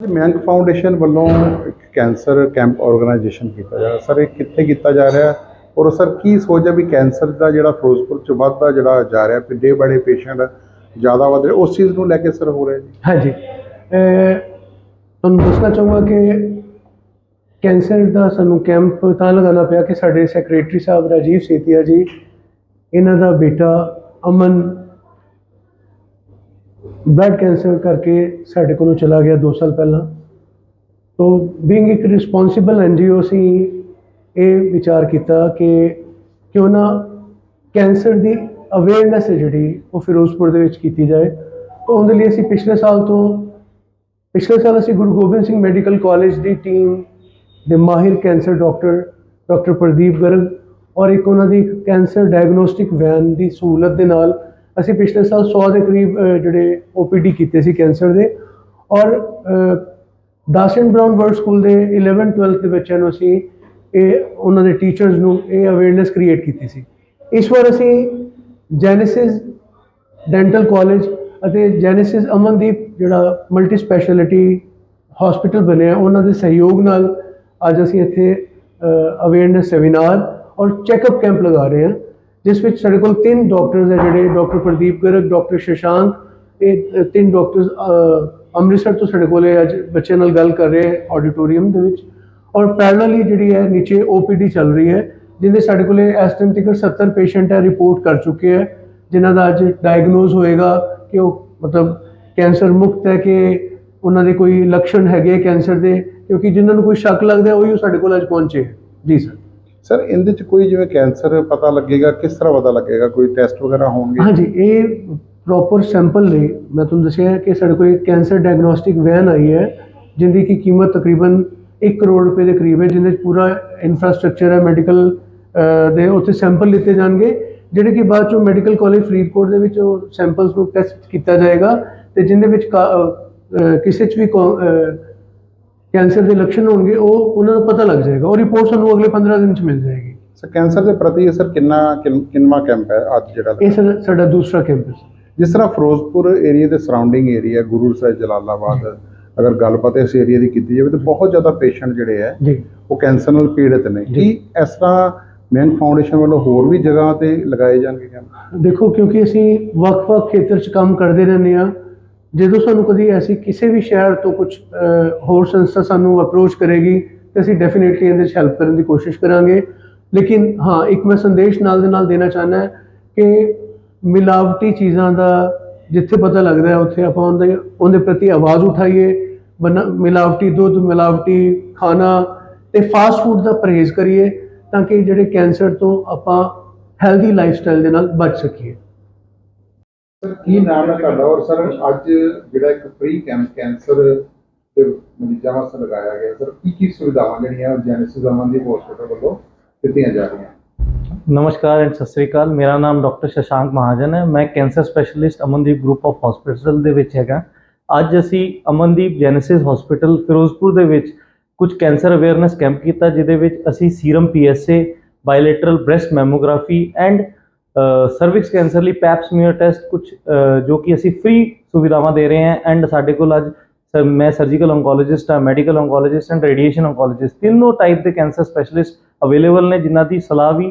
ਮੈਂਗ foundation ਵੱਲੋਂ ਇੱਕ cancer camp organisation ਕੀਤਾ ਜਾ ਰਿਹਾ। ਸਰ, ਇਹ ਕਿੱਥੇ ਕੀਤਾ ਜਾ ਰਿਹਾ? ਔਰ ਸਰ, ਕੀ ਸੋਚ ਹੈ ਵੀ ਕੈਂਸਰ ਦਾ ਜਿਹੜਾ ਫਿਰੋਜ਼ਪੁਰ ਚ ਵੱਧਦਾ ਜਿਹੜਾ ਜਾ ਰਿਹਾ ਡੇ ਬੜੇ ਪੇਸ਼ੈਂਟ ਜ਼ਿਆਦਾ ਵੱਧ ਰਹੇ? ਉਸ ਚੀਜ਼ ਨੂੰ ਲੈ ਕੇ ਸਰ ਹੋ ਰਿਹਾ ਜੀ। ਹਾਂਜੀ। ਤੁਹਾਨੂੰ ਦੱਸਣਾ ਚਾਹੂੰਗਾ ਕਿ ਕੈਂਸਰ ਦਾ ਸਾਨੂੰ ਕੈਂਪ ਤਾਂ ਲਗਾਉਣਾ ਪਿਆ ਕਿ ਸਾਡੇ ਸੈਕਟਰੀ ਸਾਹਿਬ ਰਾਜੀਵ ਸੇਤੀਆ ਜੀ, ਇਹਨਾਂ ਦਾ ਬੇਟਾ ਅਮਨ ਬਲੱਡ ਕੈਂਸਰ ਕਰਕੇ ਸਾਡੇ ਕੋਲੋਂ ਚਲਾ ਗਿਆ 2 ਸਾਲ ਪਹਿਲਾਂ। ਤੋ ਬੀਇੰਗ ਇੱਕ ਰਿਸਪੌਂਸਿਬਲ ਐਨਜੀਓ ਸੀ, ਇਹ ਵਿਚਾਰ ਕੀਤਾ ਕਿ ਕਿਉਂ ਨਾ ਕੈਂਸਰ ਦੀ ਅਵੇਅਰਨੈਸ ਹੈ ਜਿਹੜੀ, ਉਹ ਫਿਰੋਜ਼ਪੁਰ ਦੇ ਵਿੱਚ ਕੀਤੀ ਜਾਏ। ਤਾਂ ਉਹਦੇ ਲਈ ਅਸੀਂ ਪਿਛਲੇ ਸਾਲ ਤੋਂ, ਪਿਛਲੇ ਸਾਲ ਅਸੀਂ ਗੁਰੂ ਗੋਬਿੰਦ ਸਿੰਘ ਮੈਡੀਕਲ ਕਾਲਜ ਦੀ ਟੀਮ ਦੇ ਮਾਹਿਰ cancer doctor doctor Pradeep Garg ਔਰ ਇੱਕ ਉਹਨਾਂ ਦੀ ਕੈਂਸਰ ਡਾਇਗਨੋਸਟਿਕ ਵੈਨ ਦੀ ਸਹੂਲਤ ਦੇ ਨਾਲ ਅਸੀਂ ਪਿਛਲੇ ਸਾਲ 100 ਦੇ ਕਰੀਬ ਅਹ, ਜਿਹੜੇ OPD ਕੀਤੇ ਸੀ ਕੈਂਸਰ ਦੇ। ਔਰ ਦਾਸਨ ਬ੍ਰਾਊਨ ਵਰਡ ਸਕੂਲ ਦੇ 11 12th ਦੇ ਬੱਚਿਆਂ ਨੂੰ ਅਸੀਂ ਇਹ ਉਹਨਾਂ ਦੇ ਟੀਚਰਸ ਨੂੰ ਇਹ ਅਵੇਅਰਨੈਸ ਕ੍ਰੀਏਟ ਕੀਤੀ ਸੀ। ਇਸ ਵਾਰ ਅਸੀਂ ਜੈਨੇਸਿਸ ਡੈਂਟਲ ਕਾਲਜ ਅਤੇ ਜੈਨੇਸਿਸ ਅਮਨਦੀਪ ਜਿਹੜਾ ਮਲਟੀ ਸਪੈਸ਼ਲਿਟੀ ਹਸਪੀਟਲ ਬਣਿਆ ਉਹਨਾਂ ਦੇ ਸਹਿਯੋਗ ਨਾਲ ਅੱਜ ਅਸੀਂ ਇੱਥੇ ਅਵੇਅਰਨੈਸ ਸੈਮੀਨਾਰ ਔਰ ਚੈੱਕਅਪ ਕੈਂਪ ਲਗਾ ਰਹੇ ਹਾਂ। ਜਿਸ ਵਿੱਚ ਸਾਡੇ ਕੋਲ ਤਿੰਨ ਡਾਕਟਰਸ ਹੈ ਜਿਹੜੇ ਡਾਕਟਰ ਪ੍ਰਦੀਪ ਗਰਗ ਡਾਕਟਰ ਸ਼ਸ਼ਾਂਕ, ਇਹ ਤਿੰਨ ਡਾਕਟਰਸ ਅੰਮ੍ਰਿਤਸਰ ਤੋਂ ਸਾਡੇ ਕੋਲੇ ਅੱਜ ਬੱਚਿਆਂ ਨਾਲ ਗੱਲ ਕਰ ਰਹੇ ਆਡੀਟੋਰੀਅਮ ਦੇ ਵਿੱਚ ਔਰ ਪੈਰਲਲੀ ਜਿਹੜੀ ਹੈ ਨੀਚੇ OPD ਚੱਲ ਰਹੀ ਹੈ, ਜਿਹਦੇ ਸਾਡੇ ਕੋਲੇ ਇਸ ਟਾਈਮ ਤੱਕ 70 ਪੇਸ਼ੈਂਟ ਹੈ ਰਿਪੋਰਟ ਕਰ ਚੁੱਕੇ ਹੈ, ਜਿਨ੍ਹਾਂ ਦਾ ਅੱਜ ਡਾਇਗਨੋਜ਼ ਹੋਏਗਾ ਕਿ ਉਹ ਮਤਲਬ ਕੈਂਸਰ ਮੁਕਤ ਹੈ ਕਿ ਉਹਨਾਂ ਦੇ ਕੋਈ ਲੱਛਣ ਹੈਗੇ ਕੈਂਸਰ ਦੇ, ਕਿਉਂਕਿ ਜਿਨ੍ਹਾਂ ਨੂੰ ਕੋਈ ਸ਼ੱਕ ਲੱਗਦਾ ਹੈ, ਉਹੀ ਸਾਡੇ ਕੋਲ ਅੱਜ ਪਹੁੰਚੇ ਜੀ ਸਰ ਸਰ, ਇਹਦੇ ਚ ਕੋਈ ਜਿਵੇਂ ਕੈਂਸਰ ਪਤਾ ਲੱਗੇਗਾ, ਕਿਸ ਤਰ੍ਹਾਂ ਪਤਾ ਲੱਗੇਗਾ? ਕੋਈ ਟੈਸਟ ਵਗੈਰਾ ਹੋਣਗੇ? ਹਾਂਜੀ, ਇਹ ਪ੍ਰੋਪਰ ਸੈਂਪਲ ਲਈ ਮੈਂ ਤੁਹਾਨੂੰ ਦੱਸਿਆ ਕਿ ਸਾਡੇ ਕੋਲ ਇੱਕ ਕੈਂਸਰ ਡਾਇਗਨੋਸਟਿਕ ਵੈਨ ਆਈ ਹੈ, ਜਿੰਦੀ ਕੀ ਕੀਮਤ ਤਕਰੀਬਨ 1 ਕਰੋੜ ਰੁਪਏ ਦੇ ਕਰੀਬ ਹੈ, ਜਿੰਦੇ 'ਚ ਪੂਰਾ ਇਨਫਰਾਸਟ੍ਰਕਚਰ ਹੈ ਮੈਡੀਕਲ ਦੇ ਉੱਥੇ ਸੈਂਪਲ ਲਿੱਤੇ ਜਾਣਗੇ, ਜਿਹੜੇ ਕਿ ਬਾਅਦ ਚੋਂ ਮੈਡੀਕਲ ਕਾਲਜ ਫਰੀਦਕੋਟ ਦੇ ਵਿੱਚ ਉਹ ਸੈਂਪਲਸ ਨੂੰ ਟੈਸਟ ਕੀਤਾ ਜਾਏਗਾ, ਤੇ ਜਿੰਦੇ ਵਿੱਚ ਕਾ- ਕਿਸੇ 'ਚ ਵੀ ਕੈਂਸਰ ਦੇ ਲੱਛਣ ਹੋਣਗੇ ਉਹ ਉਹਨਾਂ ਨੂੰ ਪਤਾ ਲੱਗ ਜਾਏਗਾ ਉਹ ਰਿਪੋਰਟ ਸਾਨੂੰ ਅਗਲੇ 15 ਦਿਨ 'ਚ ਮਿਲ ਜਾਏਗੀ। ਸਰ ਕੈਂਸਰ ਦੇ ਪ੍ਰਤੀ ਸਰ ਕਿੰਨਾ ਕਿੰਨ- ਕਿੰਨਵਾਂ ਕੈਂਪ ਹੈ ਅੱਜ ਜਿਹੜਾ ਇਹ ਸਾ- ਸਾਡਾ ਦੂਸਰਾ ਕੈਂਪ ਹੈ ਜਿਸ ਤਰ੍ਹਾਂ ਫਿਰੋਜ਼ਪੁਰ ਏਰੀਆ ਦੇ ਸਰਾਊਂਡਿੰਗ ਏਰੀਆ ਗੁਰੂ ਸਾਹਿਬ ਜਲਾਲਾਬਾਦ ਅਗਰ ਗੱਲਬਾਤ ਇਸ ਏਰੀਆ ਦੀ ਕੀਤੀ ਜਾਵੇ ਤਾਂ ਬਹੁਤ ਜ਼ਿਆਦਾ ਪੇਸ਼ੈਂਟ ਜਿਹੜੇ ਹੈ ਉਹ ਕੈਂਸਰ ਨਾਲ ਪੀੜਿਤ ਨੇ। ਕੀ ਇਸ ਤਰ੍ਹਾਂ ਮਯੰਕ ਫਾਊਂਡੇਸ਼ਨ ਵੱਲੋਂ ਹੋਰ ਵੀ ਜਗ੍ਹਾ ਤੇ ਲਗਾਏ ਜਾਣਗੇ ਕੈਂਪ ਦੇਖੋ ਕਿਉਂਕਿ ਅਸੀਂ ਵੱਖ-ਵੱਖ ਖੇਤਰ 'ਚ ਕੰਮ ਕਰਦੇ ਰਹਿੰਦੇ ਹਾਂ। ਜਦੋਂ ਸਾਨੂੰ ਕਦੀ ਐਸੀ ਕਿਸੇ ਵੀ ਸ਼ਹਿਰ ਤੋਂ ਕੁਝ ਹੋਰ ਸੰਸਥਾ ਸਾਨੂੰ ਅਪਰੋਚ ਕਰੇਗੀ, ਤੇ ਅਸੀਂ ਡੈਫੀਨਿਟਲੀ ਇਹਦੇ 'ਚ ਹੈਲਪ ਕਰਨ ਦੀ ਕੋਸ਼ਿਸ਼ ਕਰਾਂਗੇ। ਲੇਕਿਨ ਹਾਂ, ਇੱਕ ਮੈਂ ਸੰਦੇਸ਼ ਨਾਲ ਦੇ ਨਾਲ ਦੇਣਾ ਚਾਹੁੰਦਾ ਹਾਂ ਕਿ ਮਿਲਾਵਟੀ ਚੀਜ਼ਾਂ ਦਾ ਜਿੱਥੇ ਪਤਾ ਲੱਗਦਾ ਹੈ, ਉੱਥੇ ਆਪਾਂ ਉਹਦੇ ਉਹਦੇ ਪ੍ਰਤੀ ਆਵਾਜ਼ ਉਠਾਈਏ। ਵਰਨਾ ਮਿਲਾਵਟੀ ਦੁੱਧ, ਮਿਲਾਵਟੀ ਖਾਣਾ ਤੇ ਫਾਸਟ ਫੂਡ ਦਾ ਪਰਹੇਜ਼ ਕਰੀਏ, ਤਾਂ ਕਿ ਜਿਹੜੇ ਕੈਂਸਰ ਤੋਂ ਆਪਾਂ ਹੈਲਦੀ ਲਾਈਫ ਸਟਾਈਲ ਦੇ ਨਾਲ ਬਚ ਸਕੀਏ। ਸਰ, ਕੀ ਨਾਮ ਹੈ ਤੁਹਾਡਾ? ਔਰ ਸਰ, ਅੱਜ ਜਿਹੜਾ ਇੱਕ ਫ੍ਰੀ ਕੈਂਪ ਕੈਂਸਰ ਦੇ ਮਰੀਜ਼ਾਂ ਵਾਸਤੇ ਲਗਾਇਆ ਗਿਆ। ਸਰ, ਕੀ ਕੀ ਸੁਵਿਧਾਵਾਂ ਜਿਹੜੀਆਂ ਜੈਨਸਿਸ ਅਮਨਦੀਪ ਹਸਪੀਟਲ ਵੱਲੋਂ ਦਿੱਤੀਆਂ ਜਾ ਰਹੀਆਂ? ਨਮਸਕਾਰ ਐਂਡ ਸਤਿ ਸ੍ਰੀ ਅਕਾਲ। ਮੇਰਾ ਨਾਮ ਡਾਕਟਰ ਸ਼ਸ਼ਾਂਕ ਮਹਾਜਨ ਹੈ। ਮੈਂ cancer specialist Amandeep group of hospital ਦੇ ਵਿੱਚ ਹੈਗਾ। ਅੱਜ ਅਸੀਂ ਅਮਨਦੀਪ ਜੈਨੇਸਿਸ ਹਸਪੀਟਲ ਫਿਰੋਜ਼ਪੁਰ ਦੇ ਵਿੱਚ ਕੁਝ ਕੈਂਸਰ ਅਵੇਅਰਨੈਸ ਕੈਂਪ ਕੀਤਾ, ਜਿਹਦੇ ਵਿੱਚ ਅਸੀਂ serum PSA bilateral breast mammography and cervix cancer ਲਈ ਪੈਪ ਸਮੀਅਰ ਟੈਸਟ ਕੁਝ ਜੋ ਕਿ ਅਸੀਂ ਫ੍ਰੀ ਸੁਵਿਧਾਵਾਂ ਦੇ ਰਹੇ ਹਾਂ ਐਂਡ ਸਾਡੇ ਕੋਲ ਅੱਜ ਸਰ, ਮੈਂ ਸਰਜੀਕਲ oncologist ਹਾਂ medical oncologist and radiation oncologist, ਤਿੰਨੋਂ ਟਾਈਪ ਦੇ ਕੈਂਸਰ ਸਪੈਸ਼ਲਿਸਟ ਅਵੇਲੇਬਲ ਨੇ, ਜਿਨ੍ਹਾਂ ਦੀ ਸਲਾਹ ਵੀ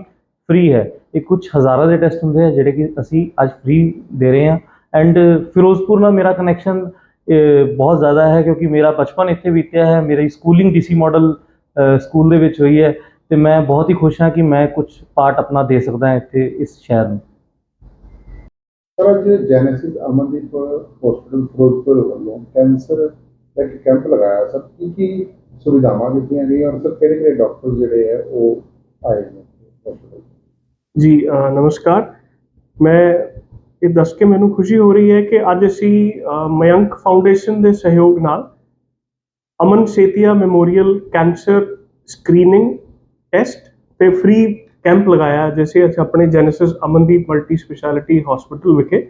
ਫ੍ਰੀ ਹੈ। ਇਹ ਕੁਝ ਹਜ਼ਾਰਾਂ ਦੇ ਟੈਸਟ ਹੁੰਦੇ ਆ, ਜਿਹੜੇ ਕਿ ਅਸੀਂ ਅੱਜ ਫ੍ਰੀ ਦੇ ਰਹੇ ਹਾਂ। ਐਂਡ ਫਿਰੋਜ਼ਪੁਰ ਨਾਲ ਮੇਰਾ ਕਨੈਕਸ਼ਨ ਬਹੁਤ ਜ਼ਿਆਦਾ ਹੈ, ਕਿਉਂਕਿ ਮੇਰਾ ਬਚਪਨ ਇੱਥੇ ਬੀਤਿਆ ਹੈ, ਮੇਰੀ ਸਕੂਲਿੰਗ ਡੀਸੀ ਮਾਡਲ ਸਕੂਲ ਦੇ ਵਿੱਚ ਹੋਈ ਹੈ। ਤੇ ਮੈਂ ਬਹੁਤ ਹੀ ਖੁਸ਼ ਹਾਂ ਕਿ ਮੈਂ ਕੁਝ ਪਾਰਟ ਆਪਣਾ ਦੇ ਸਕਦਾ ਹਾਂ ਇੱਥੇ ਇਸ ਸ਼ਹਿਰ ਨੂੰ। ਸਰ ਅੱਜ ਜੈਨਸਿਸ ਅਮਨਦੀਪ ਹਸਪੀਟਲ ਫਿਰੋਜ਼ਪੁਰ ਵੱਲੋਂ ਕੈਂਸਰ ਦਾ ਇੱਕ ਕੈਂਪ ਲਗਾਇਆ। ਸਰ ਕੀ ਕੀ ਸੁਵਿਧਾਵਾਂ ਦਿੱਤੀਆਂ ਗਈਆਂ ਔਰ ਸਰ ਕਿਹੜੇ ਕਿਹੜੇ ਡਾਕਟਰ ਜਿਹੜੇ ਹੈ ਉਹ ਆਏ ਨੇ? ਜੀ ਅ, ਨਮਸਕਾਰ। ਮੈਂ ਇਹ ਦੱਸ ਕੇ ਮੈਨੂੰ ਖੁਸ਼ੀ ਹੋ ਰਹੀ ਹੈ ਕਿ ਅੱਜ ਅਸੀਂ ਮਯੰਕ ਫਾਊਂਡੇਸ਼ਨ ਦੇ ਸਹਿਯੋਗ ਨਾਲ Aman Setia memorial cancer screening test ਤੇ ਫ੍ਰੀ ਕੈਂਪ ਲਗਾਇਆ ਜਿਸੇ ਅਸੀਂ ਆਪਣੇ Genesis Amandeep multi speciality hospital ਵਿਖੇ।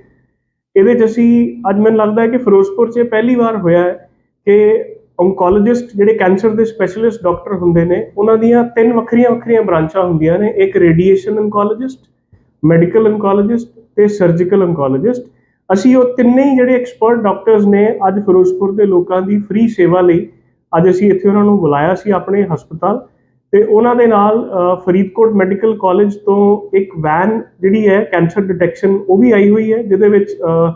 ਇਹਦੇ 'ਚ ਅਸੀਂ, ਅੱਜ ਮੈਨੂੰ ਲੱਗਦਾ ਹੈ ਕਿ ਫਿਰੋਜ਼ਪੁਰ 'ਚ ਇਹ ਪਹਿਲੀ ਵਾਰ ਹੋਇਆ ਹੈ ਕਿ oncologist ਜਿਹੜੇ ਕੈਂਸਰ ਦੇ ਸਪੈਸ਼ਲਿਸਟ ਡਾਕਟਰ ਹੁੰਦੇ ਨੇ, ਉਹਨਾਂ ਦੀਆਂ ਤਿੰਨ ਵੱਖਰੀਆਂ ਵੱਖਰੀਆਂ ਬ੍ਰਾਂਚਾਂ ਹੁੰਦੀਆਂ ਨੇ। ਇੱਕ ਰੇਡੀਏਸ਼ਨ oncologist ਮੈਡੀਕਲ oncologist ਤੇ ਸਰਜੀਕਲ oncologist ਅਸੀਂ ਉਹ ਤਿੰਨੇ ਹੀ ਜਿਹੜੇ ਐਕਸਪਰਟ ਡਾਕਟਰਸ ਨੇ, ਅੱਜ ਫਿਰੋਜ਼ਪੁਰ ਦੇ ਲੋਕਾਂ ਦੀ ਫ੍ਰੀ ਸੇਵਾ ਲਈ, ਅੱਜ ਅਸੀਂ ਇੱਥੇ ਉਹਨਾਂ ਨੂੰ ਬੁਲਾਇਆ ਸੀ ਆਪਣੇ ਹਸਪਤਾਲ। ਤੇ ਉਹਨਾਂ ਦੇ ਨਾਲ ਅ, ਫਰੀਦਕੋਟ ਮੈਡੀਕਲ ਕਾਲਜ ਤੋਂ ਇੱਕ ਵੈਨ ਜਿਹੜੀ ਹੈ ਕੈਂਸਰ ਡਿਟੈਕਸ਼ਨ ਉਹ ਵੀ ਆਈ ਹੋਈ ਹੈ ਜਿਹਦੇ ਵਿੱਚ ਅ,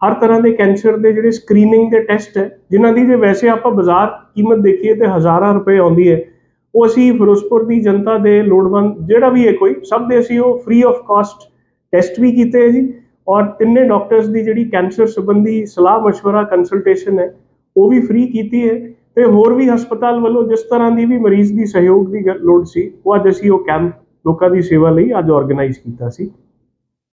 ਹਰ ਤਰ੍ਹਾਂ ਦੇ ਕੈਂਸਰ ਦੇ ਜਿਹੜੇ ਸਕਰੀਨਿੰਗ ਦੇ ਟੈਸਟ ਹੈ ਜਿਨ੍ਹਾਂ ਦੀ ਜੇ ਵੈਸੇ ਆਪਾਂ ਬਾਜ਼ਾਰ ਕੀਮਤ ਦੇਖੀਏ ਤੇ ਹਜ਼ਾਰਾਂ ਰੁਪਏ ਆਉਂਦੀ ਹੈ ਉਹ ਅਸੀਂ ਫਿਰੋਜ਼ਪੁਰ ਦੀ ਜਨਤਾ ਦੇ ਲੋੜਵੰਦ ਜਿਹੜਾ ਵੀ ਹੈ ਕੋਈ ਸਭ ਦੇ ਅਸੀਂ ਉਹ ਫ੍ਰੀ ਆਫ ਕਾਸਟ ਟੈਸਟ ਵੀ ਕੀਤੇ ਹੈ ਜੀ ਔਰ ਤਿੰਨੇ ਡਾਕਟਰਸ ਦੀ ਜਿਹੜੀ ਕੈਂਸਰ ਸੰਬੰਧੀ ਸਲਾਹ مشورہ ਕੰਸਲਟੇਸ਼ਨ ਹੈ ਉਹ ਵੀ ਫ੍ਰੀ ਕੀਤੀ ਹੈ ਤੇ ਹੋਰ ਵੀ ਹਸਪਤਾਲ ਵੱਲੋਂ ਜਿਸ ਤਰ੍ਹਾਂ ਦੀ ਵੀ ਮਰੀਜ਼ ਦੀ ਸਹਿਯੋਗ ਦੀ ਗੱਲ- ਲੋੜ ਸੀ, ਉਹ ਅੱਜ ਅਸੀਂ ਉਹ ਕੈਂਪ ਲੋਕਾਂ ਦੀ ਸੇਵਾ ਲਈ ਅੱਜ ਆਰਗੇਨਾਈਜ਼ ਕੀਤਾ ਸੀ।